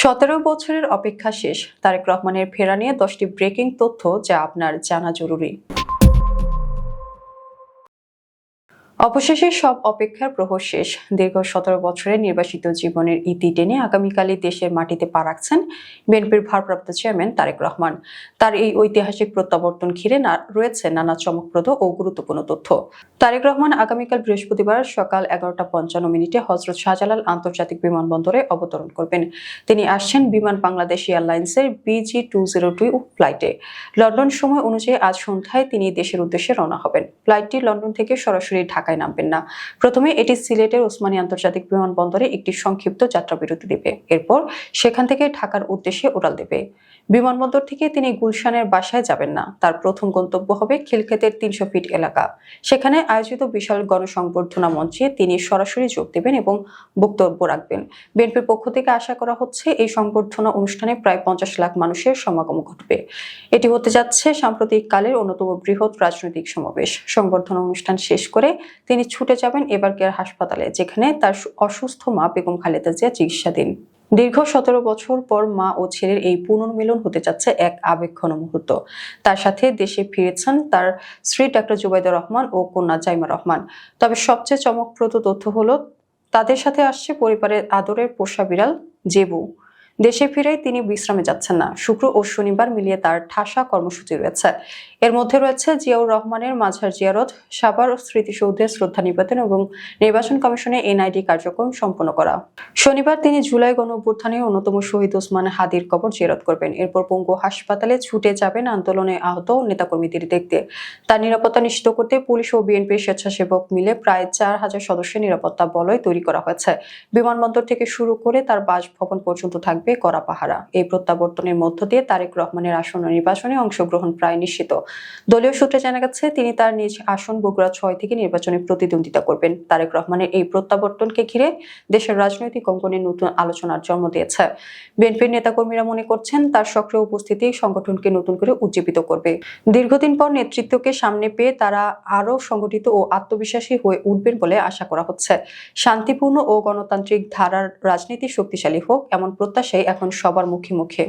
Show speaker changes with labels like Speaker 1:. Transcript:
Speaker 1: সতেরো বছরের অপেক্ষা শেষ, তারেক রহমানের ফেরা নিয়ে দশটি ব্রেকিং তথ্য যা আপনার জানা জরুরি। অবশেষে সব অপেক্ষার প্রহর শেষ। দীর্ঘ সতেরো বছরের নির্বাসিত জীবনের ইতি টেনে আগামীকালই দেশের মাটিতে পা রাখছেন বিএনপির ভারপ্রাপ্ত চেয়ারম্যান তারেক রহমান। তার এই ঐতিহাসিক প্রত্যাবর্তন ঘিরে রয়েছে নানা চমকপ্রদ ও গুরুত্বপূর্ণ তথ্য। তারেক রহমান আগামীকাল বৃহস্পতিবার সকাল এগারোটা পঞ্চান্ন মিনিটে হজরত শাহজালাল আন্তর্জাতিক বিমানবন্দরে অবতরণ করবেন। তিনি আসছেন বিমান বাংলাদেশ এয়ারলাইন্সের বিজি টু জিরো টু ফ্লাইটে। লন্ডন সময় অনুযায়ী আজ সন্ধ্যায় তিনি দেশের উদ্দেশ্যে রওনা হবেন। ফ্লাইটটি লন্ডন থেকে সরাসরি ঢাকায় নামবেন না। প্রথমে এটি সিলেটের ওসমানী আন্তর্জাতিক বিমানবন্দরে একটি সংক্ষিপ্ত যাত্রা বিরতি দেবে। এরপর সেখান থেকে ঢাকার উদ্দেশ্যে উড়াল দেবে। বিমানবন্দর থেকে তিনি গুলশানের বাসায় যাবেন না। তার প্রথম গন্তব্য হবে খিলক্ষেতের তিনশো ফিট এলাকা। সেখানে আয়োজিত বিশাল গণসংবর্ধনা মঞ্চে তিনি সরাসরি যোগ দেবেন এবং বক্তব্য রাখবেন। বিএনপির পক্ষ থেকে আশা করা হচ্ছে এই সংবর্ধনা অনুষ্ঠানে প্রায় পঞ্চাশ লাখ মানুষের সমাগম ঘটবে। এটি হতে যাচ্ছে সাম্প্রতিক কালের অন্যতম বৃহৎ রাজনৈতিক সমাবেশ। সংবর্ধনা অনুষ্ঠান শেষ করে তিনি ছুটে যাবেন এবারকের হাসপাতালে, যেখানে তার অসুস্থ মা বেগম খালেদা জিয়া চিকিৎসাধীন। দীর্ঘ সতেরো বছর পর মা ও ছেলের এই পুনর্মিলন হতে যাচ্ছে এক আবেগঘন মুহূর্ত। তার সাথে দেশে ফিরেছেন তার স্ত্রী ডাক্তার জুবাইদা রহমান ও কন্যা জাইমা রহমান। তবে সবচেয়ে চমকপ্রদ তথ্য হলো, তাদের সাথে আসছে পরিবারের আদরের পোষা বিড়াল জেবু। দেশে ফিরে তিনি বিশ্রামে যাচ্ছেন না। শুক্র ও শনিবার মিলিয়ে তার ঠাসা কর্মসূচি রয়েছে। এর মধ্যে রয়েছে জিয়াউর রহমানের মাঝার জিয়ারত সাবার স্মৃতিসৌধে শ্রদ্ধা নিবেদন এবং নির্বাচন কমিশনে এনআইডি কার্যক্রম সম্পন্ন করা। শনিবার তিনি জুলাই গণ অভ্যুত্থানের অন্যতম শহীদ ওসমান হাদির কবর জিয়ারত করবেন। এরপর পঙ্গু হাসপাতালে ছুটে যাবেন আন্দোলনে আহত নেতাকর্মীদের দেখতে। তার নিরাপত্তা নিশ্চিত করতে পুলিশ ও বিএনপির স্বেচ্ছাসেবক মিলে প্রায় চার হাজার সদস্যের নিরাপত্তা বলয় তৈরি করা হয়েছে। বিমানবন্দর থেকে শুরু করে তার বাসভবন পর্যন্ত থাকবে। কড়া পাহারা এই প্রত্যাবর্তনের মধ্য দিয়ে তারেক রহমানের আসন্ন নির্বাচনে অংশগ্রহণ প্রায় নিশ্চিত। দলীয় সূত্রে জানা গেছে, তিনি তার নিজ আসন বগুড়া ছয় থেকে নির্বাচনে প্রতিদ্বন্দ্বিতা করবেন। তারেক রহমানের এই প্রত্যাবর্তনকে ঘিরে দেশের রাজনৈতিক অঙ্গনে নতুন আলোচনার জন্ম দিয়েছে। বিএনপির নেতাকর্মীরা মনে করছেন, তার সক্রিয় উপস্থিতি সংগঠনকে নতুন করে উজ্জীবিত করবে। দীর্ঘদিন পর নেতৃত্বকে সামনে পেয়ে তারা আরও সংগঠিত ও আত্মবিশ্বাসী হয়ে উঠবেন বলে আশা করা হচ্ছে। শান্তিপূর্ণ ও গণতান্ত্রিক ধারার রাজনীতি শক্তিশালী হোক, এমন প্রত্যাশাই এখন সবার মুখে মুখে।